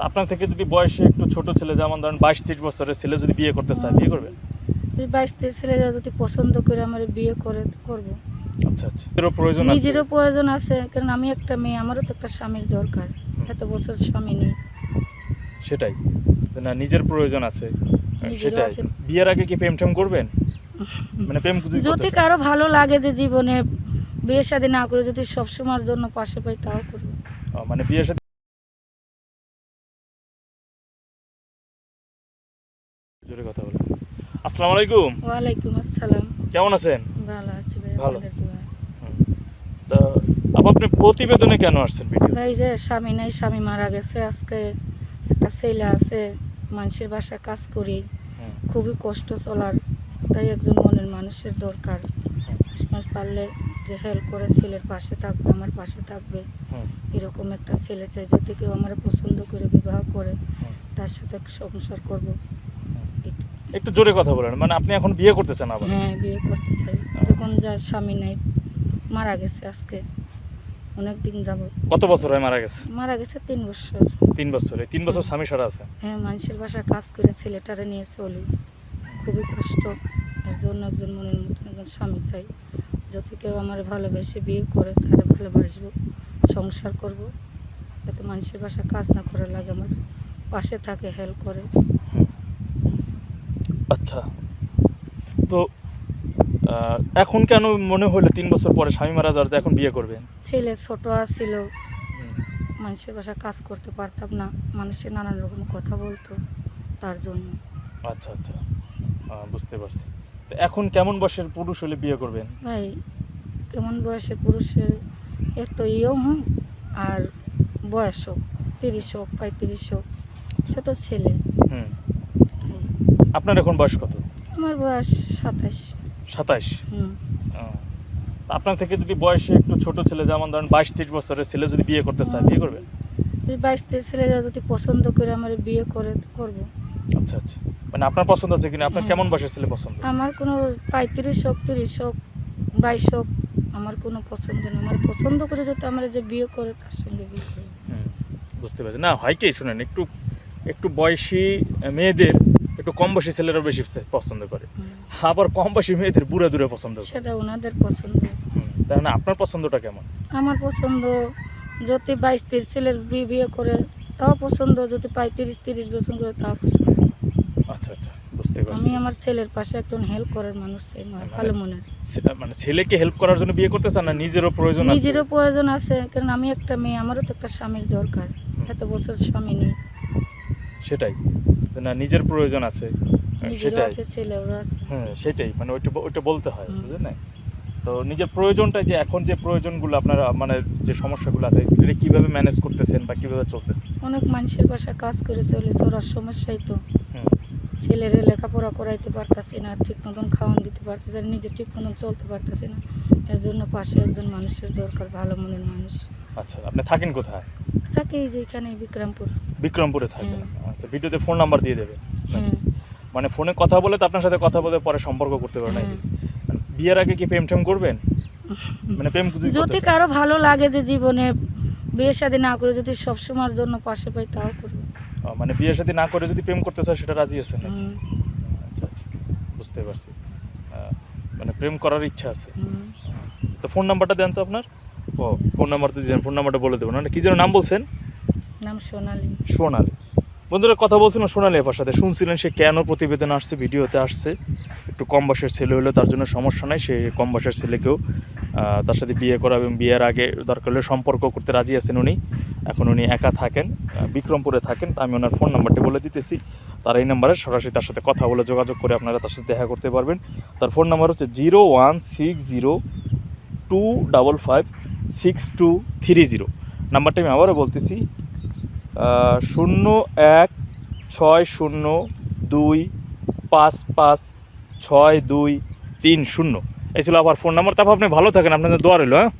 আপনার থেকে যদি বয়সে একটু ছোট ছেলে যেমন ধরেন বাইশ তিরিশ বছরের ছেলে যদি বিয়ে করতে চায় বিয়ে করবেন এই বাইশ তেইশ ছেলেরা যদি পছন্দ করে আমার বিয়ে করে করব। আচ্ছা আচ্ছা। প্রয়োজন নিজেরও প্রয়োজন আছে কারণ আমি একটা মেয়ে আমারও তো একটা স্বামীর দরকার। এত বছর স্বামী নেই। সেটাই। না নিজের প্রয়োজন আছে। সেটাই। আছে। বিয়ের আগে কি প্রেম টেম করবেন? মানে প্রেম যদি। কারও ভালো লাগে যে জীবনে বিয়ে শাদী না করে যদি সবসময়ের জন্য পাশে পাই তাও করব। মানে বিয়ের সাথে জোরে কথা বলেন। আসসালামু আলাইকুম। ওয়ালাইকুম আসসালাম। কেমন আছেন? ভালো আছি ভাই ভালো। তা আপু, আপনি প্রতিবেদনে কেন আসছেন ভিডিও ভাই রে স্বামী নাই স্বামী মারা গেছে আজকে একটা ছেলে আছে মানুষের বাসায় কাজ করি। খুবই কষ্ট চলার তাই একজন মনের মানুষের দরকার। মাস পারলে যে হেল্প করে ছেলের পাশে থাকবে আমার পাশে থাকবে। এরকম একটা ছেলে চাই যদি কেউ আমার পছন্দ করে বিবাহ করে তার সাথে সংসার করব। একটু জোরে কথা বলেন মানে আপনি এখন বিয়ে করতে চান আবার? হ্যাঁ বিয়ে করতে চাই যখন যার স্বামী নাই মারা গেছে আজকে। অনেক দিন যাব কত বছর হয় মারা গেছে? মারা গেছে তিন বছর। তিন বছর তিন বছর স্বামী সারা আছে? হ্যাঁ মানুষের বাসায় কাজ করে ছেলেটারে নিয়ে চলি। খুবই কষ্ট। এর জন্য একজন মনের মতন একজন স্বামী চাই। যদি কেউ আমার ভালোবেসে বিয়ে করে তাহলে ভালোবাসবো সংসার করব। যাতে মানুষের বাসায় কাজ না করা লাগে আমার। পাশে থাকে হেল্প করে। আচ্ছা। তো এখন কেন মনে হলো তিন বছর পরে স্বামী মারা যাওয়ার এখন বিয়ে করবেন? ছেলে ছোট আছিল। মানুষের বাসায় কাজ করতে পারতাম না। মানুষের নানান রকম কথা বলতো তার জন্য। আচ্ছা আচ্ছা। বুঝতে পারছি। তো এখন কেমন বয়সের পুরুষ হলে বিয়ে করবেন? ভাই কেমন বয়সে পুরুষের একটু ইয়ং হোক আর বয়স হোক তিরিশ হোক পঁয়ত্রিশ হোক সে তো ছেলে। আপনার এখন বয়স কত? আমার বয়স সাতাশ। সাতাইশ হুম। আপনার থেকে যদি বয়সে একটু ছোট ছেলে যেমন ধরেন বাইশ তিরিশ বছরের ছেলে যদি বিয়ে করতে চায় বিয়ে করবেন এই বাইশ তেইশ ছেলেরা যদি পছন্দ করে আমার বিয়ে করে করব। আচ্ছা আচ্ছা। মানে আপনার পছন্দ আছে কিনা? আপনার হ্যাঁ। কেমন বয়সের ছেলে পছন্দ? আমার কোনো পঁয়ত্রিশ হোক তিরিশ হোক বাইশ হোক আমার কোনো পছন্দ না আমার পছন্দ করে যদি আমার যে বিয়ে করে তার সঙ্গে বিয়ে করে বুঝতে পারছি। না হয় কি শুনেন একটু একটু বয়সী মেয়েদের একটু কম বয়সী ছেলেরা বেশি পছন্দ করে। আবার কম বয়সী মেয়েদের বুড়ে দূরে পছন্দ করে। সেটা ওনাদের পছন্দ। না আপনার পছন্দটা কেমন? আমার পছন্দ যদি বাইশ তিরিশ ছেলের বিয়ে বিয়ে করে তাও পছন্দ। যদি পঁয়ত্রিশ তিরিশ বছর করে তাও পছন্দ। আচ্ছা আচ্ছা বুঝতে পারছি। আমি আমার ছেলের পাশে একজন হেল্প করার মানুষ চাই ভালো মানে ছেলেকে হেল্প করার জন্য বিয়ে করতে চান না নিজেরও প্রয়োজন আছে? নিজেরও প্রয়োজন আছে কারণ আমি একটা মেয়ে আমারও তো একটা স্বামীর দরকার। এত বছর স্বামী নেই। সেটাই। না নিজের প্রয়োজন আছে। নিজেরও সেটাই। হ্যাঁ সেটাই মানে ওইটা ওইটা বলতে হয়। বুঝলেন না? তো নিজের প্রয়োজনটা যে এখন যে প্রয়োজনগুলো আপনারা মানে যে সমস্যাগুলো আছে এটা কীভাবে ম্যানেজ করতেছেন বা কীভাবে চলতেছেন অনেক মানুষের বাসায় কাজ করে চলে চলার সমস্যাই তো। ছেলেরে লেখাপড়া করাইতে পারতেছে না ঠিক মতন খাওয়ান দিতে পারতেছে না নিজে ঠিক মতন চলতে পারতেছে না। এর জন্য পাশে একজন মানুষের দরকার ভালো মনের মানুষ। আচ্ছা আপনি থাকেন কোথায়? থাকে এই যে এখানে বিক্রমপুর। বিক্রমপুরে থাকেন। তো ভিডিওতে ফোন নাম্বার দিয়ে দেবে মানে ফোনে কথা বলে তো আপনার সাথে কথা বলে পরে সম্পর্ক করতে পারে নাকি? মানে বিয়ের আগে কি প্রেম টেম করবেন? মানে প্রেম যদি কারও ভালো লাগে যে জীবনে বিয়ে শাদী না করে যদি সবসময়ের জন্য পাশে পাই তাও করব। মানে বিয়ের সাথে না করে যদি প্রেম করতে চায় সেটা রাজি আছেন নাকি? হুম, আচ্ছা আচ্ছা বুঝতে পারছি। মানে প্রেম করার ইচ্ছা আছে। তো ফোন নাম্বারটা দেন তো আপনার। ও ফোন নাম্বারটা দিয়েছেন ফোন নাম্বারটা বলে দেবেন মানে কী যেন নাম বলছেন? নাম সোনালি। সোনালি। বন্ধুরা কথা বলছিলাম সোনালি এফার সাথে। শুনছিলেন সে কেন প্রতিবেদন আসছে, ভিডিওতে আসছে। একটু কম বয়সের ছেলে হলে তার জন্য সমস্যা নাই। সে কম বয়সের ছেলেকেও তার সাথে বিয়ে করা এবং বিয়ের আগে দরকার হলে সম্পর্ক করতে রাজি আছেন উনি। এখন উনি একা থাকেন বিক্রমপুরে থাকেন। তা আমি ওনার ফোন নাম্বারটি বলে দিতেছি। তার এই নাম্বারে সরাসরি তার সাথে কথা বলে যোগাযোগ করে আপনারা তার সাথে দেখা করতে পারবেন। তার ফোন নাম্বার হচ্ছে zero one six zero two double five six two three zero. নাম্বারটা আমি আবারও বলতেছি শূন্য এক ছয় শূন্য দুই পাঁচ পাঁচ ছয় দুই তিন শূন্য। এই ছিল আবার ফোন নাম্বার তারপর আপনি ভালো থাকেন। আপনাদের দোয়া রইল হ্যাঁ?